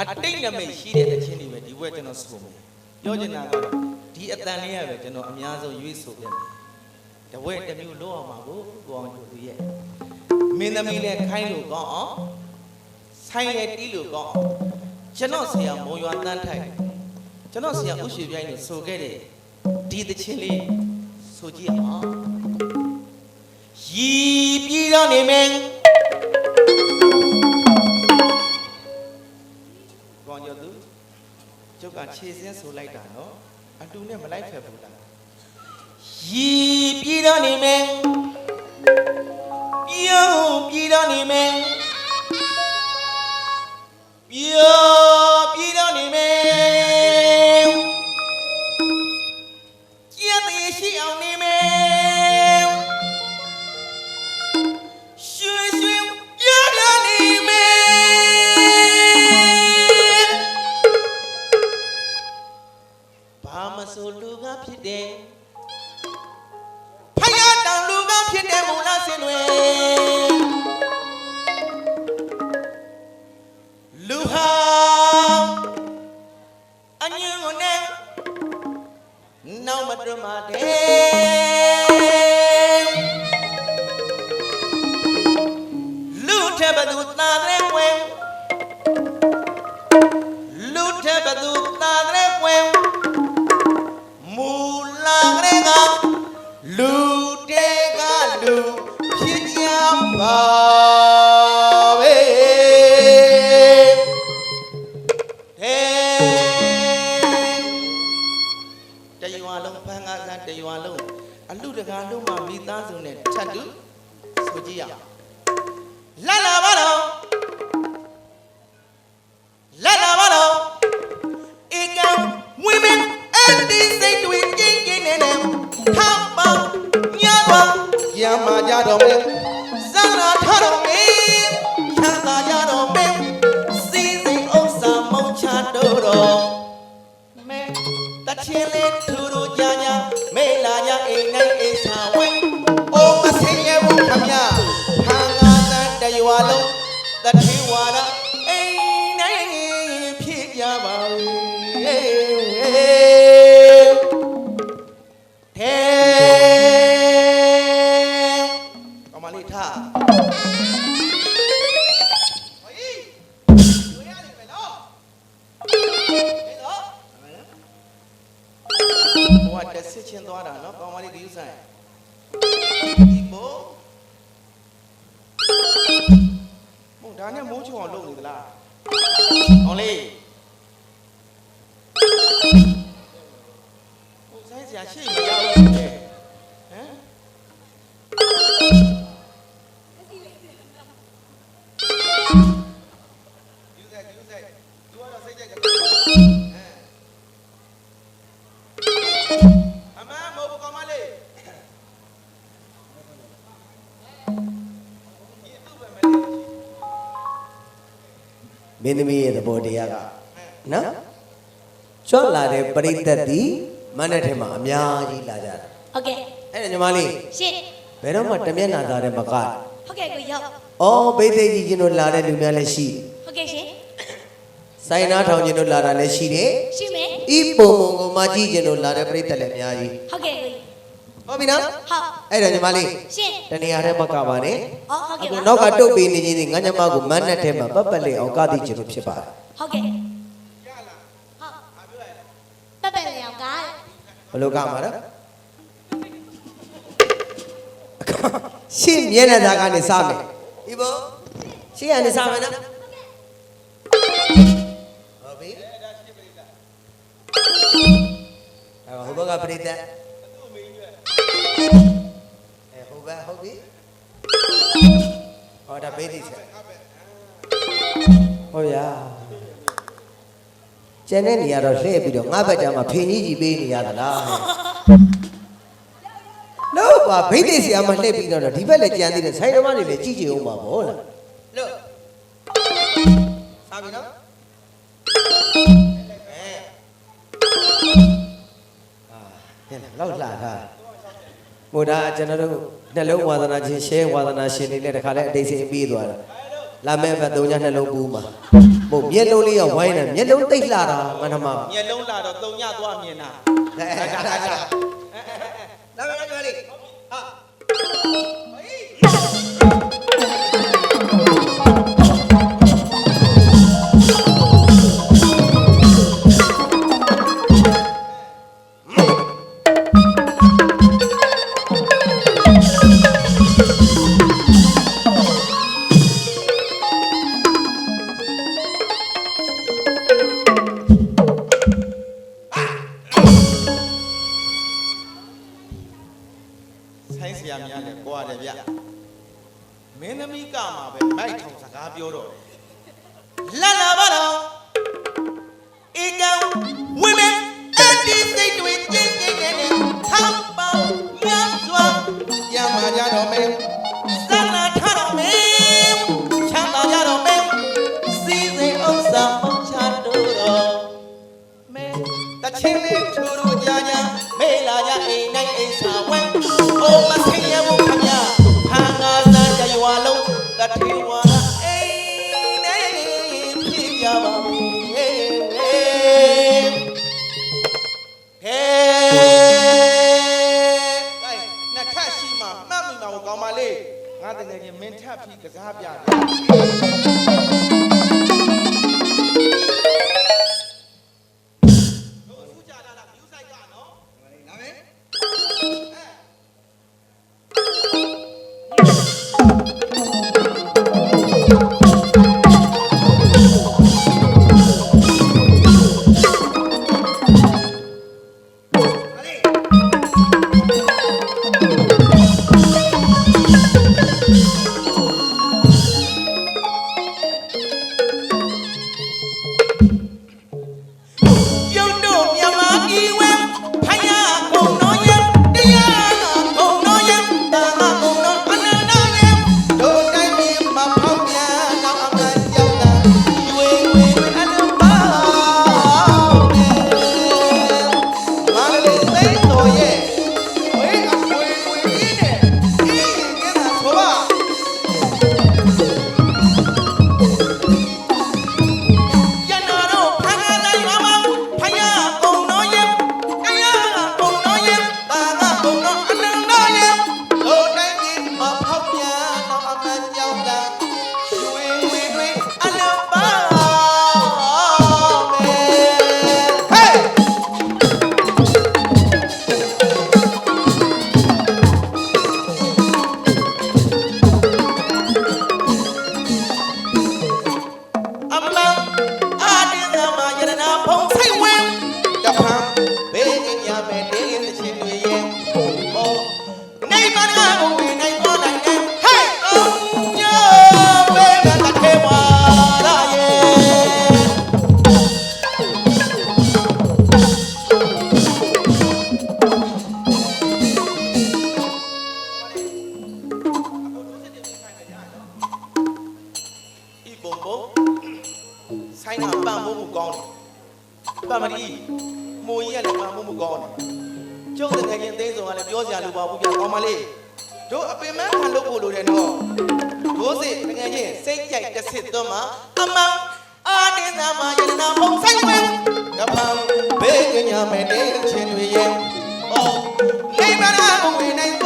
အတိတ်နမိတ်ရှိတဲ့တခြင်းတွေပဲဒီဘက်ကျွန်တော်ဆိုမယ်ပြောချင်တာကတော့ဒီအတန်လေးရပဲကျွန်တော်အများဆုံးရွေးဆိုပြမယ်တဝက်တစ်မျိုးလောက်အောင်ပါကိုကိုအောင်ကျိုးသူရဲ့မင်းသမီးလည်းခိုင်းလို့ကောင်းအောင်ဆိုင်လည်းတီးလို့ကောင်းအောင်ကျွန်တော်ဆရာမုံရွာတန်းထိုက်ကျွန်တော်ဆရာဥရှိပြိုင်းလို့ဆိုခဲ့တဲ့ဒီတခြင်းလေးဆိုကြည့်အောင်ရီပြီးတော့နေမယ် ကျုပ်ကခြေစင်းဆိုလိုက်တာနော်အတူနဲ့မလိုက်ဖက်ဘူးလားရီပြည်တော်နေမယ်ပြုံးပြည်တော်နေမယ်ပြုံး Yeah. ရမကြတော့မယ်ဇာနာထတော့မယ်ချမ်းသာကြတော့မယ်စီစီဥစ္စာမုံချတော့တော့မဲတချင်လေးထူထူကြညာမေလာကြအိမ်နိုင်အိမ်စာဝဲအိုးမစင်ရဘူးခမညာဖန်ငါတန်တရွာလုံးတတိဝါ ဘဝတက်စစ်ချင်းသွားတာနော်ကောင်းမလေးဒီဥဆိုင်ဒီဘောမုံဒါနဲ့မိုးချုံအောင်လုပ်နေသလားအောင်လေး မင်းသမီးရဲ့သဘောတရားကနော်ချော့လာတဲ့ပရိသတ်ဒီမနဲ့ထဲမှာအများကြီးလာကြတာဟုတ်ကဲ့အဲ့ဒါညီမလေးရှင်ဘယ်တော့မှတမျက်နှာသားတဲ့မကဟုတ်ကဲ့ကိုရောက်အော်ဘိသိက်ကြီးချင်းတို့လာတဲ့လူများလည်းရှိတယ်ဟုတ်ကဲ့ရှင်စိုင်းနာထောင်ချင်းတို့လာတာလည်းရှိတယ်ရှိမယ်ဤပုံပုံကိုမကြီးချင်းတို့လာတဲ့ပရိသတ်လည်းအများကြီးဟုတ်ကဲ့ကို ဟုတ်ပြီနော်ဟုတ်အဲ့ဒါညီမလေးရှင်တနေရာထဲမကပါနဲ့အော်ဟုတ်အခုကဲ့ပါနောက်ကတုတ်ပေးနေချင်းဒီငါညမကိုမန်းနဲ့ထဲမှာပတ်ပတ်လေးအောင်ကတိချင်းတို့ဖြစ်ပါတယ်ဟုတ်ကဲ့ရလားဟုတ်ပတ်ပတ်လျောင်ကားဘယ်လိုကမှာလဲရှင်းမျက်နှာသားကနေစားမယ်ဒီဘောရှင်းကနေစားမယ်နော်ဟုတ်ပြီအဲ့ဟိုဘက်ကပြိတ္တ အဲဟိုဘက်ဟုတ်ပြီဟောဒါဘေးတိဆက်ဟုတ်ရကျန်တဲ့နေရာတော့လှည့်ပြီးတော့ငါ့ဘက်ကျမှဖင်ကြီးကြီးပေးနေရသလားလို့ပါဘိသိက်ဆရာမလှည့်ပြီးတော့ဒီဘက်လည်းကြံသေးတယ်ဆိုင်တော်မတွေလည်းကြည့်ကြည့်အောင်ပါဗောလားလို့စားပြီနော်အဲအာဟဲ့လောက်လှတာ မို့ဒါကျွန်တော်တို့နှလုံးဝါသနာရှင်ရှဲဝါသနာရှင်တွေလည်းတခါလဲအတိတ်စိတ်ပြီးသွားတာလာမဲ့ဘက်သုံးညနှလုံးပူမှာမို့မျက်လုံးလေးကဝိုင်းနေမျက်လုံးတိတ်လှတာငါထမမျက်လုံးလာတော့တုံညသွားမြင်တာအဲဒါဒါဒါလာမဲ့ကလေးဟာ ဆိုင်းဆရာများလည်းကြွားတယ်ဗျမင်းသမီးကမှာပဲမိုက်ထောင်စကားပြောတော့တယ် တကယ်ချင်းမင်းထပ်ပြီးကစားပြတယ် ဤဘုံဘုံဆိုင်ကပန့်မိုးမှုကောင်းတယ်ပန့်မရီမိုးကြီးကလည်းပန့်မိုးမှုကောင်းတယ်ကျုပ်တကယ်ချင်းသိဆုံးကလည်းပြောစရာလိုပါဘူးဗျာကောင်းမလေးတို့အပင်မခံလုပ်ဖို့လိုတယ်နော်တို့စစ်တကယ်ချင်းစိတ်ကြိုက်တစ်စစ်သွန်းမှာအမောင်အာတင်းသမယရနာဖုံဆိုင်ဝင်တဖန်ဘေးကညမဲ့တင်းချင်းတွေရဲ့အော်နေပါကကိုဝင်နိုင်ပေါ်နိုင်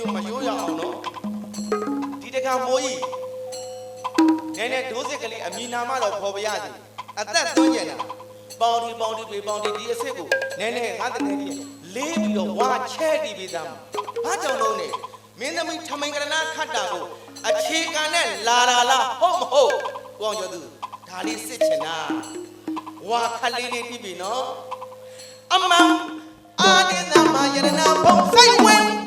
မျိုးပြီးတမျိုးမရိုးရအောင်နော်ဒီတကမိုးကြီးနည်းနည်းဒိုးစစ်ကလေးအမီနာမတော့ခေါ်ပါရစေအသက်သွင်းကျင်တာပေါင်ဒီပေါင်ဒီပေပေါင်ဒီဒီအစ်စ်ကိုနည်းနည်းငါတကယ်ကြီးလေးပြီးတော့ဝါချဲတီးပေးသားဘာကြောင့်လို့နေမင်းသမီးထမိန်ကရဏခတ်တာကိုအခြေခံနဲ့လာလာလားဟုတ်မဟုတ်ကိုအောင်ကျော်သူဒါလေးစစ်ချင်တာဝါခတ်လေးလေးပြီးပြီနော်အမန်အာဒီသမယရနာဖုံဆိုင်ဝင်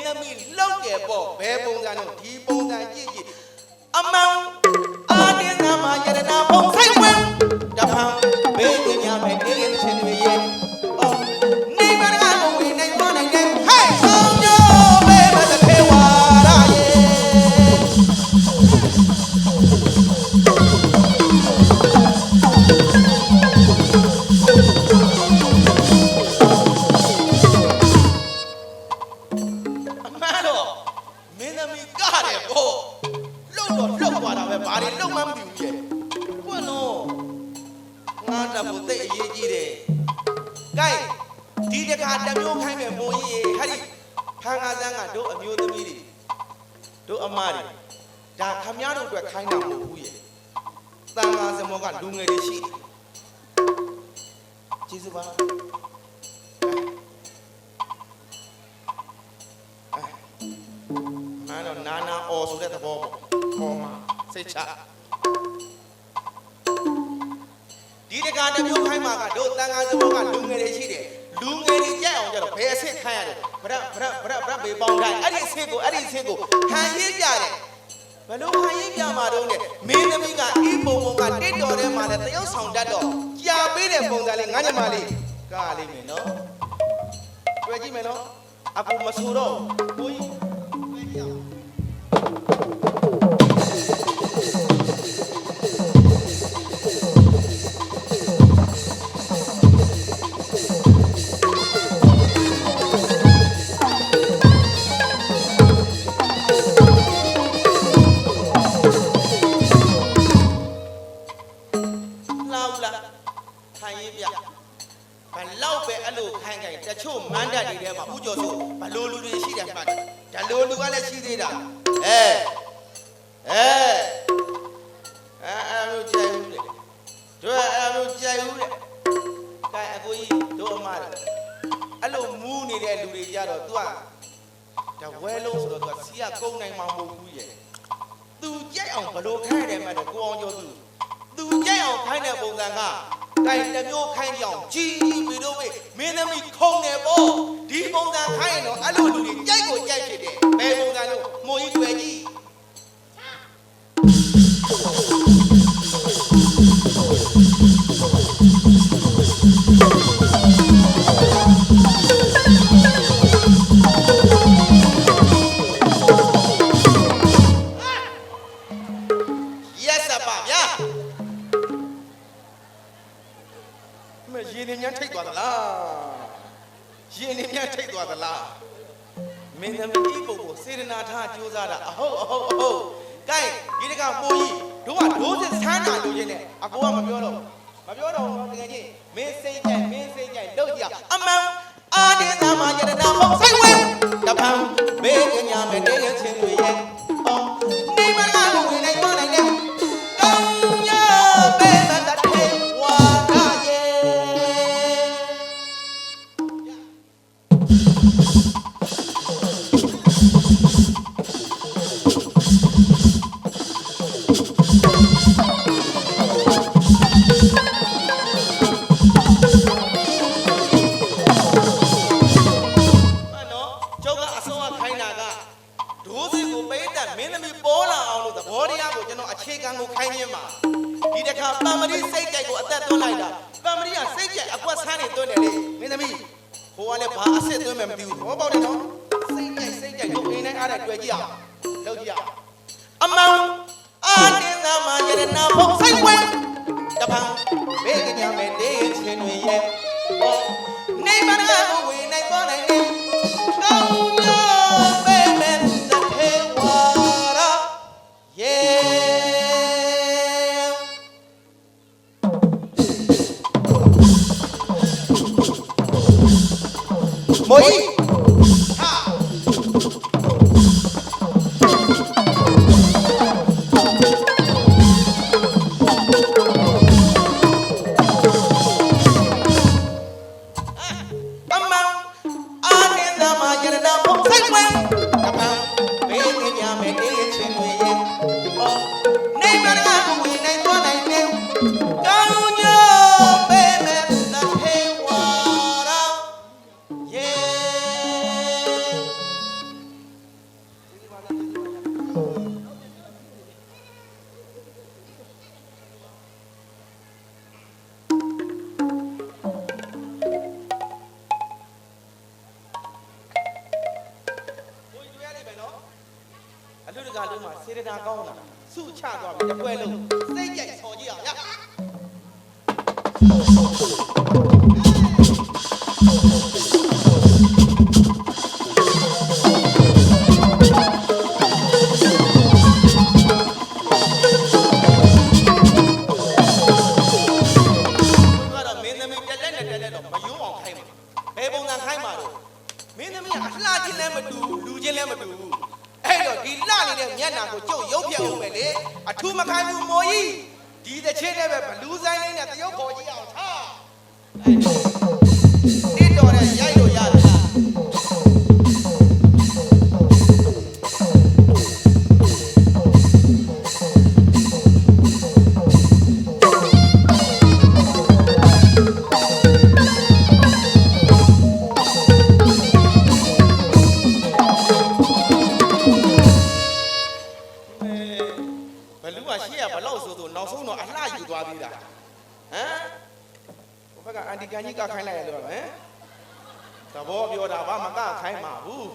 င်းသမီးလောက်တယ်ပေါ့ဘယ်ပုံစံတော့ဒီပုံစံကြည့်ကြည့်အမောင်အာတင်းနာမယရနာပုံဆိုင်ဝင်တဖ တခါတစ်မျိုးခိုင်းမယ်မိုးကြီးရေဟာဒီဖန်ကားစန်းကတို့အမျိုးသမီးတွေတို့အမတွေဒါခမည်းတော်အတွက်ခိုင်းတာမဟုတ်ဘူးရဲ့တန်ခါစမောကလူငယ်တွေရှိတယ်ကျေးဇူးပါမန်းတော့နာနာအော်ဆိုတဲ့သဘောပေါ့ပေါ်မှာစိတ်ချဒီတကာတစ်မျိုးခိုင်းမှာကတို့တန်ခါသဘောကလူငယ်တွေရှိတယ် လူငယ်တွေကြက်အောင်ကြတော့ဘယ်အဆင့်ခိုင်းရတယ်ဗရက်ဗရက်ဗရက်ဗရက်ဘေးပေါင်းတိုင်းအဲ့ဒီအဆင့်ကိုအဲ့ဒီအဆင့်ကိုခံရေးပြတယ်ဘလို့ခံရေးပြမှာတော့ ਨੇ မင်းသမီးကဤပုံပုံကတစ်တော်ထဲမှာလည်းတယောက်ဆောင်တတ်တော့ကြာပေးတဲ့ပုံစံလေးငါညမလေးကားလေးမယ်နော်တွေ့ကြည့်မယ်နော်အခုမဆိုတော့ကိုကြီး နေတဲ့လူတွေကြတော့ तू ကဒါဝဲလုံးဆိုတော့ तू ကစီးရကုန်းနိုင်မှာမဟုတ်ဘူးရဲ့သူကြိုက်အောင်ဘလို့ခိုင်းတယ်မှတော့ကိုအောင်ကျော်သူသူကြိုက်အောင်ခိုင်းတဲ့ပုံစံကတိုင်တစ်မျိုးခိုင်းကြအောင်ကြီးကြီးပြီးတော့မင်းသမီးခုံတယ်ပေါ့ဒီပုံစံခိုင်းရင်တော့အဲ့လိုလူတွေကြိုက်ကိုကြိုက်ဖြစ်တယ်ဘယ်ပုံစံလို့မှုကြီးတွေ့ကြီး ရက်စပါဗျာမရင်နေများထိတ်သွားသလားရင်နေများထိတ်သွားသလားမင်းသမီးဤပုံကိုစေရနာထားကြိုးစားတာအဟုတ်အဟုတ်အဟုတ်ကဲဒီတကမိုးကြီးတို့ကဒိုးစစ်ဆန်းတာလို့ချင်းနဲ့အကိုကမပြောတော့ဘူးမပြောတော့ဘူးတကယ်ကြီးမင်းစိတ်ကြိုက်မင်းစိတ်ကြိုက်လို့ကြည့်အမှန်အာဒီသမယရနာမဆိုင်ဝင်တပံဘေးကညာမဲ့တေးရချင်းတွေရဲ့အော် စေတနာကောင်းတာစုချသွားပြီတစ်ပွဲလုံးစိတ်ကြိုက်ဆော်ကြည့်အောင်ရကတော့မင်းသမီးတက်လက်နဲ့တက်လက်တော့မယုံအောင်ခိုင်းမှာဘယ်ပုံစံခိုင်းမှာတော့မင်းသမီးကအလှချင်းလည်းမတူလူချင်းလည်းမတူ အဲ့တော့ဒီလှနေတဲ့မျက်နှာကိုကျုပ်ရုပ်ပြအောင်ပဲလေအထူးမခိုင်းဘူးမော်ကြီးဒီတစ်ချင်းနဲ့ပဲဘလူးဆိုင်လေးနဲ့တရုပ်ပေါ်ကြီးအောင်ထား လောက်ဆိုဆိုနောက်ဆုံးတော့အလှယူသွားသေးတာဟမ်ဘုဘကအန်တီကန်ကြီးကခိုင်းလိုက်ရလို့ဟမ်သဘောပြောတာဘာမကခိုင်းမှာဘူး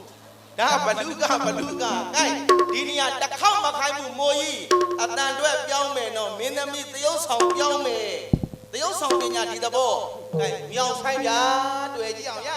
ဒါဘလူးကဘလူးကကိုက်ဒီနေရာတစ်ခေါက်မခိုင်းဘူးမိုးကြီးအတန်တွက်ပြောင်းမယ်နော်မင်းသမီးသရုပ်ဆောင်ပြောင်းမယ်သရုပ်ဆောင်ပညာဒီသဘောကိုက်မြောင်ဆိုင်ဗျာတွေ့ကြည့်အောင်ရ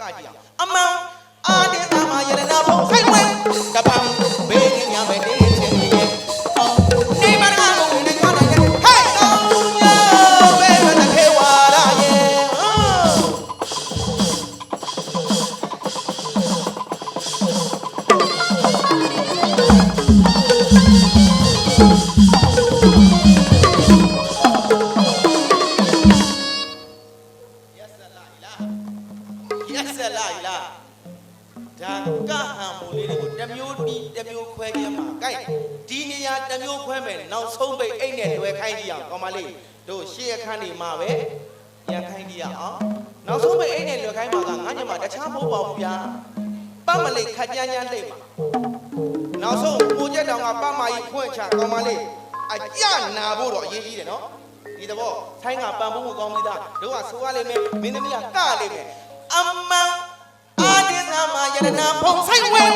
ကကြည့်အောင်အမောင်အာဒေသမာယရနာဘုံဆိုင်ဝင်တပံဘေးကညာပဲတေးချင်း ရန်ခိုင်းကြည့်အောင်နောက်ဆုံးပိတ်အိတ်နဲ့လွယ်ခိုင်းမှာကငါညမှာတခြားမဟုတ်ပါဘူးဗျာပတ်မလေးခက်ကြမ်းကြမ်းလိမ့်မှာနောက်ဆုံးကိုချက်တောင်ကပတ်မကြီးဖွင့်ချကောင်းပါလေအကြနာဖို့တော့အရေးကြီးတယ်နော်ဒီတော့ဆိုင်းကပန်ဖို့ကောင်းပြီသားတို့ကဆိုရလိမ့်မယ်မင်းသမီးကကလိမ့်မယ်အမန်အာဒီသမယရနာဖုံဆိုင်ဝင်